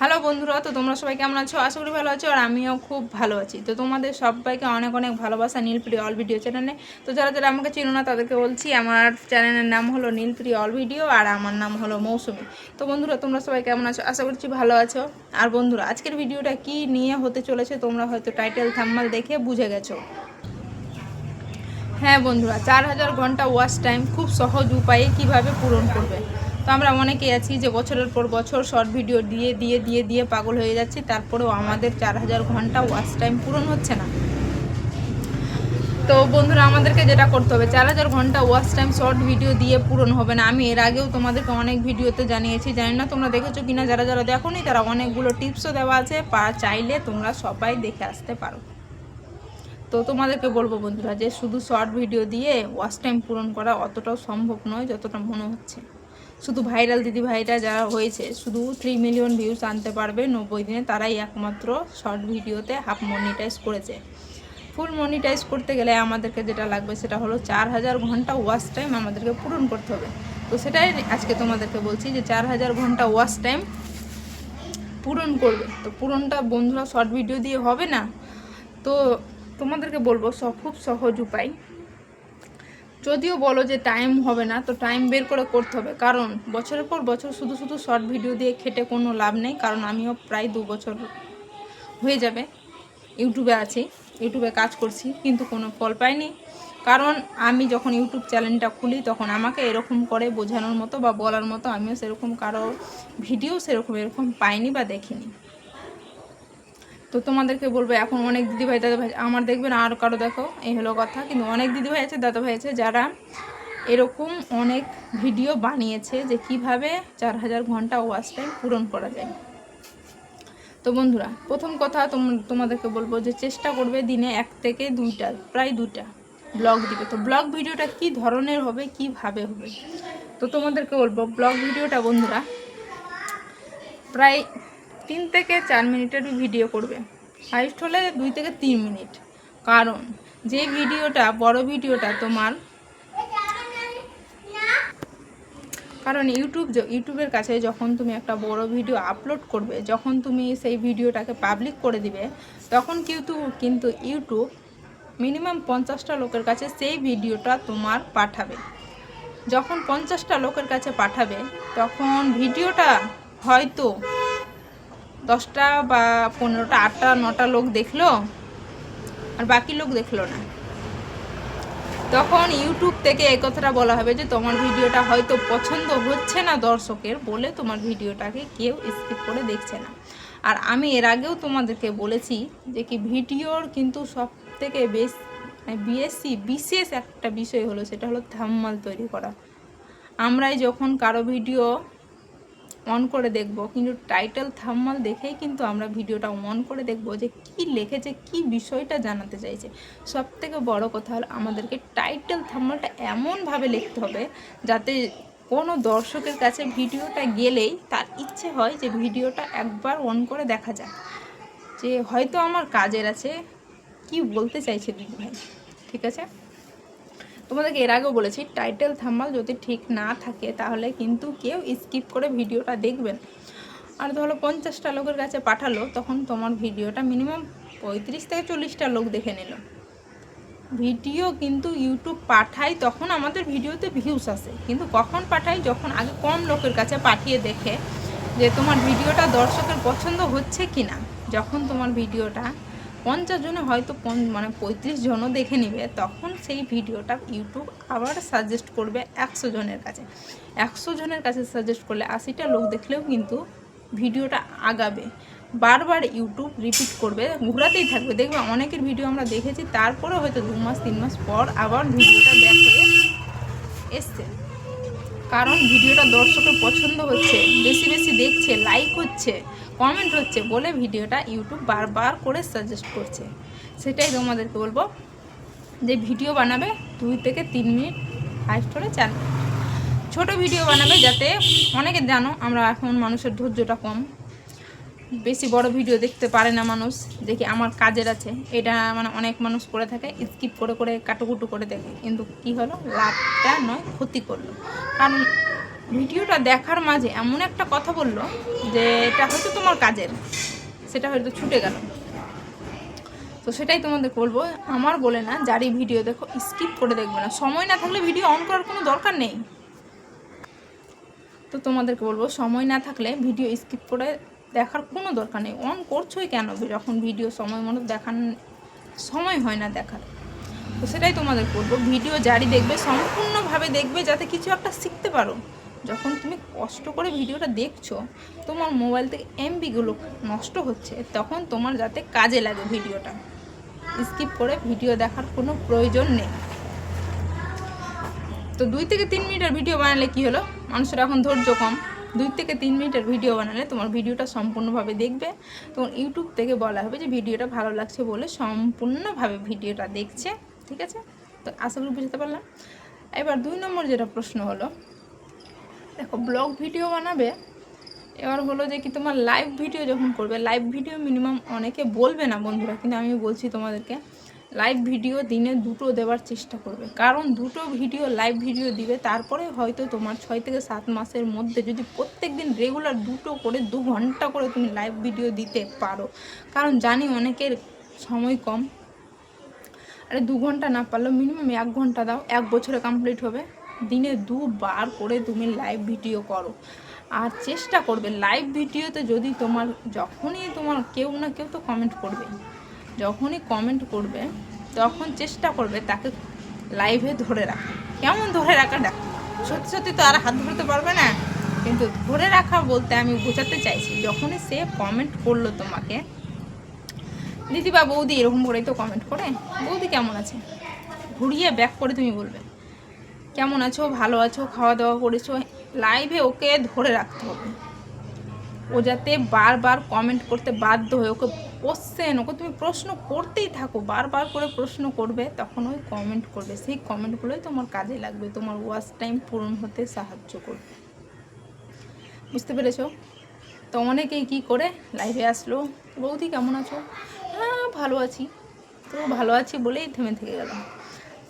Hello বন্ধুরা, তো তোমরা সবাই কেমন আছো? আশা করি ভালো আছো, আর আমিও খুব ভালো আছি। তো তোমাদের সবাইকে অনেক অনেক ভালোবাসা নীলপ্রি অল ভিডিও চ্যানেলে। তো যারা যারা আমাকে চিনো না, তাদেরকে বলছি, আমার চ্যানেলের নাম হলো নীলপ্রি অল ভিডিও, আর আমার নাম হলো মৌসুমি। তো বন্ধুরা, তোমরা সবাই কেমন আছো? আশা করছি ভালো আছো। আর বন্ধুরা, আজকের ভিডিওটা কি নিয়ে হতে চলেছে, তোমরা হয়তো টাইটেল থাম্মাল দেখে বুঝে গেছো। হ্যাঁ বন্ধুরা, চার হাজার ঘণ্টা ওয়াচ টাইম খুব সহজ উপায়ে কীভাবে পূরণ করবে? তো আমরা অনেকেই আছি যে বছরের পর বছর শর্ট ভিডিও দিয়ে দিয়ে দিয়ে দিয়ে পাগল হয়ে যাচ্ছি, তারপরেও আমাদের চার হাজার ঘণ্টা ওয়াচ টাইম পূরণ হচ্ছে না। তো বন্ধুরা, আমাদেরকে যেটা করতে হবে, চার হাজার ঘণ্টা ওয়াচ টাইম শর্ট ভিডিও দিয়ে পূরণ হবে না। আমি এর আগেও তোমাদেরকে অনেক ভিডিওতে জানিয়েছি, জানি না তোমরা দেখেছ কিনা, যারা যারা দেখোনি, তারা অনেকগুলো টিপসও দেওয়া আছে, পা, চাইলে তোমরা সবাই দেখে আসতে পারো। তো তোমাদেরকে বলব বন্ধুরা, যে শুধু শর্ট ভিডিও দিয়ে ওয়াচ টাইম পূরণ করা অতটাও সম্ভব নয়, যতটা মনে হচ্ছে। শুধু ভাইরাল দিদি ভাইরা যারা হয়েছে, শুধু থ্রি মিলিয়ন ভিউজ আনতে পারবে নব্বই দিনে, তারাই একমাত্র শর্ট ভিডিওতে হাফ মনিটাইজ করেছে। ফুল মনিটাইজ করতে গেলে আমাদেরকে যেটা লাগবে সেটা হলো চার হাজার ঘণ্টা ওয়াচ টাইম আমাদেরকে পূরণ করতে হবে। তো সেটাই আজকে তোমাদেরকে বলছি যে চার হাজার ঘণ্টা ওয়াচ টাইম পূরণ করবে। তো পূরণটা বন্ধুরা শর্ট ভিডিও দিয়ে হবে না। তো তোমাদেরকে বলব খুব সহজ উপায়। যদিও বলো যে টাইম হবে না, তো টাইম বের করে করতে হবে। কারণ বছরের পর বছর শুধু শুধু শর্ট ভিডিও দিয়ে খেটে কোনো লাভ নেই, কারণ আমিও প্রায় দু বছর হয়ে যাবে। ইউটিউবে আছি, ইউটিউবে কাজ করছি, কিন্তু কোনো ফল পাইনি। কারণ আমি যখন ইউটিউব চ্যানেলটা খুলি, তখন আমাকে এরকম করে বোঝানোর মতো বা বলার মতো আমিও সেরকম কারও ভিডিও সেরকম এরকম পাইনি বা দেখিনি। তো তোমাদেরকে বলব, এখন অনেক দিদিভাই দাদা ভাই আমার দেখবেন আর কারও দেখো, এই হলো কথা। কিন্তু অনেক দিদিভাই আছে দাদা ভাই আছে, যারা এরকম অনেক ভিডিও বানিয়েছে যে কীভাবে চার হাজার ঘণ্টা ওয়াচ টাইম পূরণ করা যায়। তো বন্ধুরা, প্রথম কথা তোম- তোমাদেরকে বলব যে চেষ্টা করবে দিনে এক থেকে দুইটা, প্রায় দুটা ব্লগ দিবে। তো ব্লগ ভিডিওটা কি ধরনের হবে, কীভাবে হবে? তো তোমাদেরকে বলব, ব্লগ ভিডিওটা বন্ধুরা, প্রায় তিন থেকে চার মিনিটের ভিডিও করবে। হাইস্ট হলে দুই থেকে তিন মিনিট। কারণ, যে ভিডিওটা, বড় ভিডিওটা তোমার কারণ ইউটিউব ইউটিউবের কাছে যখন তুমি একটা বড় ভিডিও আপলোড করবে, যখন তুমি সেই ভিডিওটাকে পাবলিক করে দিবে, তখন কিন্তু কিন্তু ইউটিউব মিনিমাম পঞ্চাশটা লোকের কাছে সেই ভিডিওটা তোমার পাঠাবে। যখন পঞ্চাশটা লোকের কাছে পাঠাবে, তখন ভিডিওটা হয়তো দশটা বা পনেরোটা, আটটা, নটা লোক দেখল, আর বাকি লোক দেখল না। তখন ইউটিউব থেকে এই কথাটা বলা হবে যে, তোমার ভিডিওটা হয়তো পছন্দ হচ্ছে না দর্শকের, বলে তোমার ভিডিওটাকে কেউ স্কিপ করে দেখছে না। আর আমি এর আগেও তোমাদেরকে বলেছি যে, কি ভিডিওর কিন্তু সব থেকে বেশ বিএসসি বিশেষ একটা বিষয় হলো, সেটা হলো থাম্মাল তৈরি করা। আমরাই যখন কারও ভিডিও অন করে দেখব। কিন্তু টাইটেল থাম্মাল দেখেই কিন্তু আমরা ভিডিওটা অন করে দেখব যে কি লিখেছে, কি বিষয়টা জানাতে চাইছে। সব থেকে বড় কথা হলো আমাদেরকে টাইটেল থাম্মালটা এমনভাবে লিখতে হবে যাতে কোনো দর্শকের কাছে ভিডিওটা গেলেই তার ইচ্ছে হয় যে ভিডিওটা একবার অন করে দেখা যায় যে হয়তো আমার কাজের আছে, কি বলতে চাইছে দিদি ভাই? ঠিক আছে? তোমাদেরকে এর আগেও বলেছি টাইটেল থাম্বাল যদি ঠিক না থাকে, তাহলে কিন্তু কেউ স্কিপ করে ভিডিওটা দেখবেন। আর ধরো পঞ্চাশটা লোকের কাছে পাঠালো, তখন তোমার ভিডিওটা মিনিমাম পঁয়ত্রিশ থেকে চল্লিশটা লোক দেখে নিল। ভিডিও কিন্তু ইউটিউব পাঠাই তখন আমাদের ভিডিওতে ভিউস আসে। কিন্তু কখন পাঠাই যখন আগে কম লোকের কাছে পাঠিয়ে দেখে যে তোমার ভিডিওটা দর্শকের পছন্দ হচ্ছে কি না যখন তোমার ভিডিওটা পঞ্চাশ জনে হয়তো মানে পঁয়ত্রিশ জনও দেখে নেবে, তখন সেই ভিডিওটা ইউটিউব আবার সাজেস্ট করবে একশো জনের কাছে। একশো জনের কাছে সাজেস্ট করলে আশিটা লোক দেখলেও কিন্তু ভিডিওটা আগাবে। বারবার ইউটিউব রিপিট করবে, ঘোরাতেই থাকবে। দেখবে অনেকের ভিডিও আমরা দেখেছি তারপরে হয়তো দু মাস, তিন মাস পর আবার ভিডিওটা ব্যাক হয়ে এসছে। কারণ ভিডিওটা দর্শকের পছন্দ হচ্ছে, বেশি বেশি দেখছে লাইক হচ্ছে কমেন্ট হচ্ছে বলে ভিডিওটা ইউটিউব বারবার করে সাজেস্ট করছে। সেটাই তোমাদেরকে বলব যে ভিডিও বানাবে দুই থেকে তিন মিনিট হাইস্ট স্টোরে চার মিনিট ছোটো ভিডিও বানাবে যাতে অনেকে জানো আমরা এখন মানুষের ধৈর্যটা কম। বেশি বড় ভিডিও দেখতে পারে না মানুষ, দেখি আমার কাজের আছে। এটা মানে অনেক মানুষ করে থাকে স্কিপ করে করে কাটুকুটু করে দেখে। কিন্তু কি হলো? লাভটা নয়, ক্ষতি করল। কারণ ভিডিওটা দেখার মাঝে এমন একটা কথা বলল যে, এটা হয়তো তোমার কাজের, সেটা হয়তো ছুটে গেল। তো সেটাই তোমাদের বলব, আমার বলে না, যারই ভিডিও দেখো স্কিপ করে দেখবে না। সময় না থাকলে ভিডিও অন করার কোনো দরকার নেই। তো তোমাদেরকে বলব, সময় না থাকলে ভিডিও স্কিপ করে দেখার কোনো দরকার নেই। অন করছোই কেন? যখন ভিডিও সময় মতো দেখান, সময় হয় না দেখার। তো সেটাই তোমাদের করব ভিডিও জারি দেখবে, সম্পূর্ণভাবে দেখবে যাতে কিছু একটা শিখতে পারো। যখন তুমি কষ্ট করে ভিডিওটা দেখছ, তোমার মোবাইল থেকে এমবিগুলো নষ্ট হচ্ছে, তখন তোমার যাতে কাজে লাগে ভিডিওটা স্কিপ করে ভিডিও দেখার কোনো প্রয়োজন নেই। তো দুই থেকে তিন মিনিটের ভিডিও বানালে কি হলো? মানুষের এখন ধৈর্য কম। দুই থেকে তিন মিনিটের ভিডিও বানালে তোমার ভিডিওটা সম্পূর্ণভাবে দেখবে। তোমার ইউটিউব থেকে বলা হবে যে ভিডিওটা ভালো লাগছে বলে সম্পূর্ণভাবে ভিডিওটা দেখছে, ঠিক আছে? তো আশা করি বুঝতে পারলাম। এবার দুই নম্বর যেটা প্রশ্ন হলো, দেখো, ব্লগ ভিডিও বানাবে এবার হলো যে কি তোমার লাইভ ভিডিও যখন করবে লাইভ ভিডিও মিনিমাম অনেকে বলবে না বন্ধুরা, কিন্তু আমি বলছি তোমাদেরকে লাইভ ভিডিও দিনে দুটো দেওয়ার চেষ্টা করবে। কারণ দুটো ভিডিও লাইভ ভিডিও দিবে, তারপরে হয়তো তোমার ছয় থেকে সাত মাসের মধ্যে যদি প্রত্যেক দিন রেগুলার দুটো করে দু ঘণ্টা করে তুমি লাইভ ভিডিও দিতে পারো। কারণ জানি অনেকের সময় কম। আরে দু ঘণ্টা না পারলেও মিনিমাম এক ঘণ্টা দাও, এক বছরে কমপ্লিট হবে। দিনে দুবার করে তুমি লাইভ ভিডিও করো। আর চেষ্টা করবে লাইভ ভিডিওতে যদি তোমার, যখনই তোমার কেউ না কেউ তো কমেন্ট করবে। যখনই কমেন্ট করবে, তখন চেষ্টা করবে তাকে লাইভে ধরে রাখা কেমন ধরে রাখা দেখ, সত্যি সত্যি তো আর হাত ধরতে পারবে না। কিন্তু ধরে রাখা বলতে আমি বোঝাতে চাইছি, যখনই সে কমেন্ট করল তোমাকে দিদি বা বৌদি এরকম করেই তো কমেন্ট করে। বৌদি কেমন আছে? ঘুরিয়ে ব্যাক করে তুমি বলবে। কেমন আছো? ভালো আছো? খাওয়া দাওয়া করেছ? লাইভে ওকে ধরে রাখতে হবে। ও যাতে বারবার কমেন্ট করতে বাধ্য হয়ে ওকে কোশ্চেন ওকে তুমি প্রশ্ন করতেই থাকো, বারবার করে প্রশ্ন করবে, তখন ওই কমেন্ট করবে। সেই কমেন্টগুলোই তোমার কাজে লাগবে, তোমার ওয়াচ টাইম পূরণ হতে সাহায্য করবে। বুঝতে পেরেছ? তো অনেকেই কী করে? লাইভে আসলো, বৌদি, কেমন আছো? হ্যাঁ ভালো আছি। তো ভালো আছি বলেই থেমে থেকে গেলাম।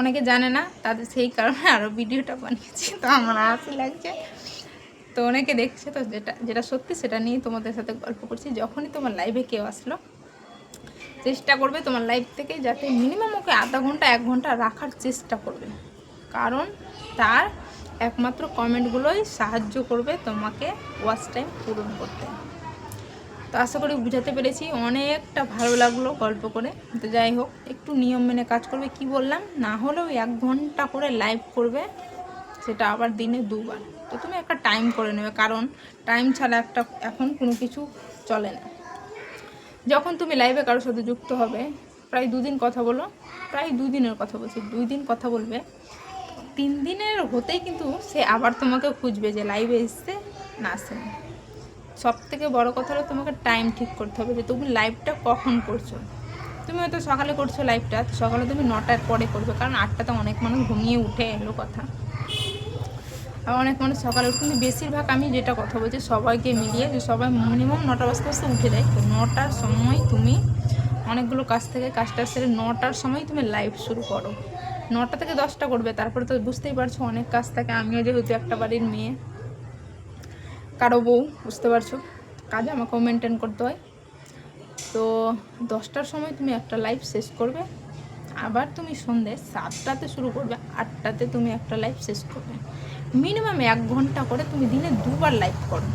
অনেকে জানে না, তাদের সেই কারণে আরও ভিডিওটা বানিয়েছি। তো আমার হাসি লাগছে। তো অনেকে দেখছে, তো যেটা যেটা সত্যি সেটা নিয়েই তোমাদের সাথে গল্প করছি। যখনই তোমার লাইভে কেউ আসলো, চেষ্টা করবে তোমার লাইভ থেকে যাতে মিনিমাম ওকে আধা ঘণ্টা, এক ঘণ্টা রাখার চেষ্টা করবে। কারণ তার একমাত্র কমেন্টগুলোই সাহায্য করবে তোমাকে ওয়াচ টাইম পূরণ করতে। তো আশা করি বুঝাতে পেরেছি। অনেকটা ভালো লাগল গল্প করে। তো যাই হোক, একটু নিয়ম মেনে কাজ করবে, কি বললাম? না হলেও এক ঘণ্টা করে লাইভ করবে, সেটা আবার দিনে দুবার। তো তুমি একটা টাইম করে নেবে, কারণ টাইম ছাড়া একটা এখন কোনো কিছু চলে না। যখন তুমি লাইভে কারোর সাথে যুক্ত হবে, প্রায় দুদিন কথা বলো, প্রায় দুদিনের কথা বলছি দুই দিন কথা বলবে। তিন দিনের হতেই কিন্তু সে আবার তোমাকে খুঁজবে যে লাইভে এসছে না আসেনি। সব থেকে বড় কথা হলো তোমাকে টাইম ঠিক করতে হবে যে তুমি লাইভটা কখন করছ। তুমি হয়তো সকালে করছ লাইভটা সকালে তুমি নটার পরে করবে, কারণ আটটাতে অনেক মানুষ ঘুমিয়ে উঠে এলো কথা। আর অনেক মানুষ সকালে উঠে, কিন্তু বেশিরভাগ আমি যেটা কথা বলছি সবাইকে মিলিয়ে যে সবাই মিনিমাম নটা বাজতে বাজতে উঠে যায়। তো নটার সময় তুমি অনেকগুলো কাজ থেকে কাজটা সেরে নটার সময় তুমি লাইভ শুরু করো। নটা থেকে দশটা করবে, তারপরে তো বুঝতেই পারছ অনেক কাজ থাকে। আমিও যেহেতু একটা বাড়ির মেয়ে কারও বউ, বুঝতে পারছ? কাজে আমাকেও মেনটেন করতে হয়। তো দশটার সময় তুমি একটা লাইভ শেষ করবে। আবার তুমি সন্ধ্যে সাতটাতে শুরু করবে, আটটাতে তুমি একটা লাইভ শেষ করবে। মিনিমাম এক ঘণ্টা করে তুমি দিনে দুবার লাইভ করো।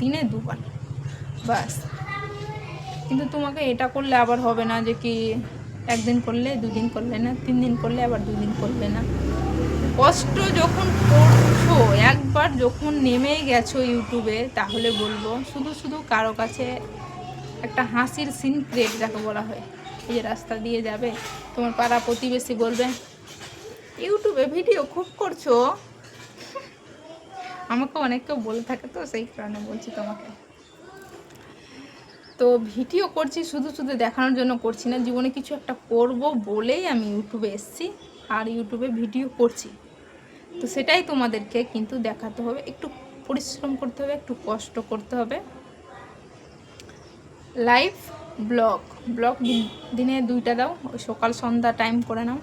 দিনে দুবার। বাস কিন্তু তোমাকে এটা করলে আবার হবে না যে কি একদিন করলে, দুদিন করলে না তিন দিন করলে আবার দুদিন করলে না। কষ্ট যখন করছ, একবার যখন নেমে গেছো ইউটিউবে, তাহলে বলব শুধু শুধু কারও কাছে একটা হাসির সিন ক্রিয়েট যাকে বলা হয়। এই যে রাস্তা দিয়ে যাবে, তোমার পাড়া প্রতিবেশী বলবে, ইউটিউবে ভিডিও খুব করছ? আমাকে অনেকে বলে থাকে তো, সেই কারণে বলছি তোমাকে। তো ভিডিও করছি, শুধু শুধু দেখানোর জন্য করছি না, জীবনে কিছু একটা করব বলেই আমি ইউটিউবে এসেছি। আর ইউটিউবে ভিডিও করছি। তো সেটাই তোমাদেরকে কিন্তু দেখাতে হবে, একটু পরিশ্রম করতে হবে, একটু কষ্ট করতে হবে। লাইভ ব্লগ ব্লগ দিনে দুইটা দাও সকাল সন্ধ্যা টাইম করে নাও।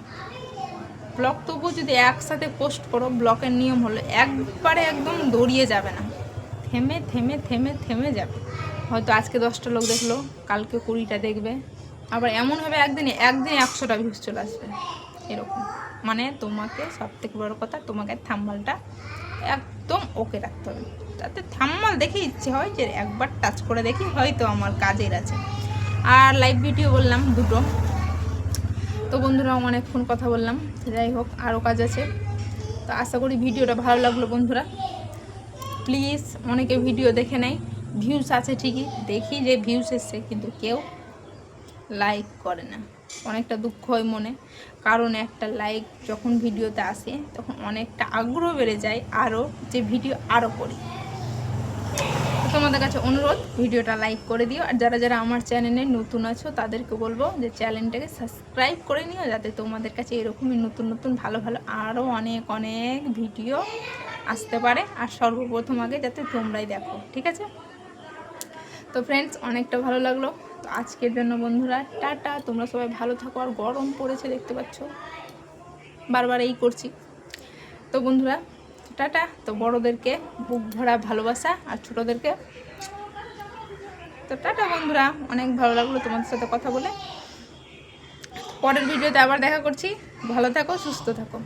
ব্লগ তবুও যদি একসাথে পোস্ট করো ব্লকের নিয়ম হলো একবারে একদম দৌড়িয়ে যাবে না। থেমে থেমে থেমে থেমে যাবে। হয়তো আজকে দশটা লোক দেখল, কালকে কুড়িটা দেখবে। আবার এমন হবে একদিনে একদিনে একশোটা ভিউজ চলে আসবে। এরকম। মানে তোমাকে সব থেকে বড়ো কথা, তোমাকে থাম্বালটা একদম ওকে রাখতে হবে। তাতে থাম্বাল দেখে ইচ্ছে হয় যে একবার টাচ করে দেখি, হয়তো আমার কাজের আছে। আর লাইভ ভিডিও বললাম দুটো। তো বন্ধুরা অনেকক্ষণ কথা বললাম। যাই হোক আরও কাজ আছে। তো আশা করি ভিডিওটা ভালো লাগল বন্ধুরা। প্লিজ অনেকে ভিডিও দেখে নেয়। ভিউস আছে ঠিকই। দেখি যে ভিউস এসছে, কিন্তু কেউ লাইক করে না। অনেকটা দুঃখ হয় মনে। কারণ একটা লাইক যখন ভিডিওতে আসে, তখন অনেকটা আগ্রহ বেড়ে যায় আরও যে ভিডিও আরও করি। তোমাদের কাছে অনুরোধ, ভিডিওটা লাইক করে দিও। আর যারা যারা আমার চ্যানেলে নতুন আছো, তাদেরকে বলব যে চ্যানেলটাকে সাবস্ক্রাইব করে নিও, যাতে তোমাদের কাছে এরকমই নতুন নতুন, ভালো ভালো আরও অনেক অনেক ভিডিও আসতে পারে। আর সর্বপ্রথম আগে যাতে তোমরাই দেখো, ঠিক আছে? তো ফ্রেন্ডস অনেকটা ভালো লাগল। আজকের জন্য বন্ধুরা, টাটা। তোমরা সবাই ভালো থাকো আর গরম পড়েছে দেখতে পাচ্ছ। বারবার এই করছি। তো বন্ধুরা, টাটা। তো বড়োদেরকে বুক ভরা ভালোবাসা আর ছোটোদেরকে তো টাটা বন্ধুরা। অনেক ভালো লাগল তোমাদের সাথে কথা বলে। পরের ভিডিওতে আবার দেখা করছি। ভালো থাকো, সুস্থ থাকো।